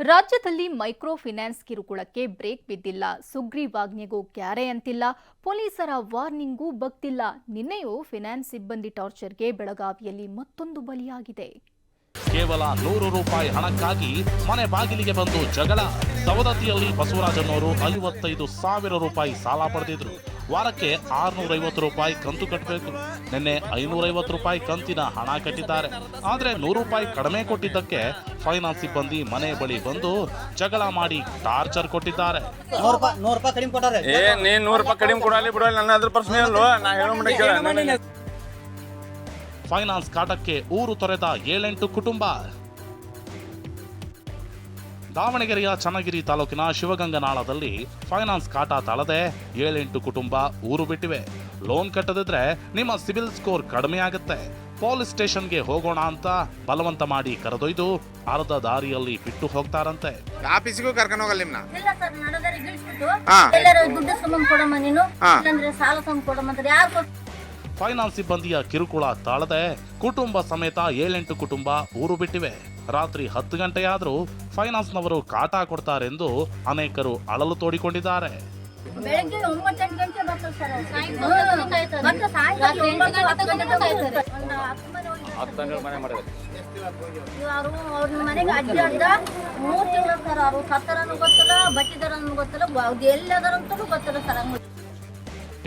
ರಾಜ್ಯದಲ್ಲಿ micro finance ಕಿರುಕುಳಕ್ಕೆ break ಬಿದ್ದಿಲ್ಲ. ಸುಗ್ರೀವಾಜ್ಞೆಗೂ ಕ್ಯಾರೆ ಅಂತಿಲ್ಲ. ಪೊಲೀಸರ ವಾರ್ನಿಂಗೂ ಬಗ್ತಿಲ್ಲ. ನಿನ್ನೆಯೂ ಫಿನಾನ್ಸ್ ಸಿಬ್ಬಂದಿ ಟಾರ್ಚರ್ಗೆ ಬೆಳಗಾವಿಯಲ್ಲಿ ಮತ್ತೊಂದು ಬಲಿಯಾಗಿದೆ. ಕೇವಲ ನೂರು ರೂಪಾಯಿ ಹಣಕ್ಕಾಗಿ ಮನೆ ಬಾಗಿಲಿಗೆ ಬಂದು ಜಗಳ. ಸವದತ್ತಿಯಲ್ಲಿ ಬಸವರಾಜನವರು ಐವತ್ತೈದು ಸಾವಿರ ರೂಪಾಯಿ ಸಾಲ ಪಡೆದಿದ್ರು. ವಾರಕ್ಕೆ ಆರ್ನೂರೈವತ್ತು ರೂಪಾಯಿ ಕಂತು ಕಟ್ಟಬೇಕು ನಿನ್ನೆ ಐನೂರೈವತ್ತು ರೂಪಾಯಿ ಕಂತಿನ ಹಣ ಕಟ್ಟಿದ್ದಾರೆ. ಆದರೆ ನೂರು ರೂಪಾಯಿ ಕಡಿಮೆ ಕೊಟ್ಟಿದ್ದಕ್ಕೆ ಫೈನಾನ್ಸ್ ಸಿಬ್ಬಂದಿ ಮನೆ ಬಳಿ ಬಂದು ಜಗಳ ಮಾಡಿ ಟಾರ್ಚರ್ ಕೊಟ್ಟಿದ್ದಾರೆ. ನೂರು ರೂಪಾಯಿ ಕಡಿಮೆ ಕೊಟ್ಟಾರೆ ಏ ನೀನ್ ನೂರು ರೂಪಾಯಿ ಕಡಿಮೆ ಕೊಡಲಿ ಬಿಡಲಿ ನನ್ನ ಅದ್ರ ಪ್ರಶ್ನೆ ಅಲ್ವಾ ನಾ ಹೇಳೋ. ಫೈನಾನ್ಸ್ ಕಾಟಕ್ಕೆ ಊರು ತೊರೆದ ಏಳೆಂಟು ಕುಟುಂಬ. ದಾವಣಗೆರೆಯ ಚನ್ನಗಿರಿ ತಾಲೂಕಿನ ಶಿವಗಂಗನಾಳದಲ್ಲಿ ಫೈನಾನ್ಸ್ ಕಾಟ ತಾಳದೆ ಏಳೆಂಟು ಕುಟುಂಬ ಊರು ಬಿಟ್ಟಿವೆ. ಲೋನ್ ಕಟ್ಟದಿದ್ರೆ ನಿಮ್ಮ ಸಿಬಿಲ್ ಸ್ಕೋರ್ ಕಡಿಮೆ ಆಗುತ್ತೆ. ಪೊಲೀಸ್ ಸ್ಟೇಷನ್ಗೆ ಹೋಗೋಣ ಅಂತ ಬಲವಂತ ಮಾಡಿ ಕರೆದೊಯ್ದು ಅರ್ಧ ದಾರಿಯಲ್ಲಿ ಬಿಟ್ಟು ಹೋಗ್ತಾರಂತೆ. ಆಫೀಸಿಗೂ ಕರ್ಕೊಂಡು ಹೋಗಲ್ಲ ನಿಮ್ನ? ಇಲ್ಲ ಸರ್ ನಡೆದರೆ ಇಳಿಸ್ಬಿಟ್ಟು. ಎಲ್ಲರೂ ದುಡ್ಡು ಸಂಬಂಧ ಕೊಡಮ್ಮ ನೀನು. ಇಲ್ಲಾಂದ್ರೆ ಸಾಲ ಸಂಬಂಧ ಕೊಡಮ್ಮ ಅಂತಾರೆ ಯಾರು ಫೈನಾನ್ಸ್ ಸಿಬ್ಬಂದಿಯ ಕಿರುಕುಳ ತಾಳದೆ ಕುಟುಂಬ ಸಮೇತ ಏಳೆಂಟು ಕುಟುಂಬ ಊರು ಬಿಟ್ಟಿವೆ. ರಾತ್ರಿ ಹತ್ತು ಗಂಟೆಯಾದರೂ ಫೈನಾನ್ಸ್ನವರು ಕಾಟ ಕೊಡ್ತಾರೆಂದು ಅನೇಕರು ಅಳಲು ತೋಡಿಕೊಂಡಿದ್ದಾರೆ. ಬೆಳಗ್ಗೆ ಒಂಬತ್ತು ಎಂಟು ಗಂಟೆ ಬರ್ತಾರೆ ಸರ್ ಮತ್ತೆ ಸಾಯಂಕಾಲ ಒಂಬತ್ತು ಹತ್ತು ಗಂಟೆ ಕಾಯ್ತಾರೆ. ಒಂದು ಹತ್ತು ಮನೆ ಹೋಗಿದ್ದಾರೆ. ಯಾರು ಅವ್ರ ಮನೆಗೆ ಅಡ್ಡಾಡ್ದ ಮೂರ್ ತಿಂಗಳು ಸರ್ ಅವರು ಸತ್ತರನು ಗೊತ್ತಿಲ್ಲ ಗೊತ್ತಿಲ್ಲ ಎಲ್ಲದರಂತಲೂ ಗೊತ್ತಿಲ್ಲ ಸರ್ ಹಂಗ.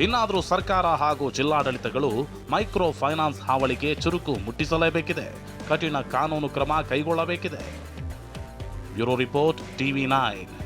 ಇನ್ನಾದರೂ ಸರ್ಕಾರ ಹಾಗೂ ಜಿಲ್ಲಾಡಳಿತಗಳು ಮೈಕ್ರೋ ಫೈನಾನ್ಸ್ ಹಾವಳಿಗೆ ಚುರುಕು ಮುಟ್ಟಿಸಲೇಬೇಕಿದೆ. ಕಠಿಣ ಕಾನೂನು ಕ್ರಮ ಕೈಗೊಳ್ಳಬೇಕಿದೆ. Bureau report TV nine.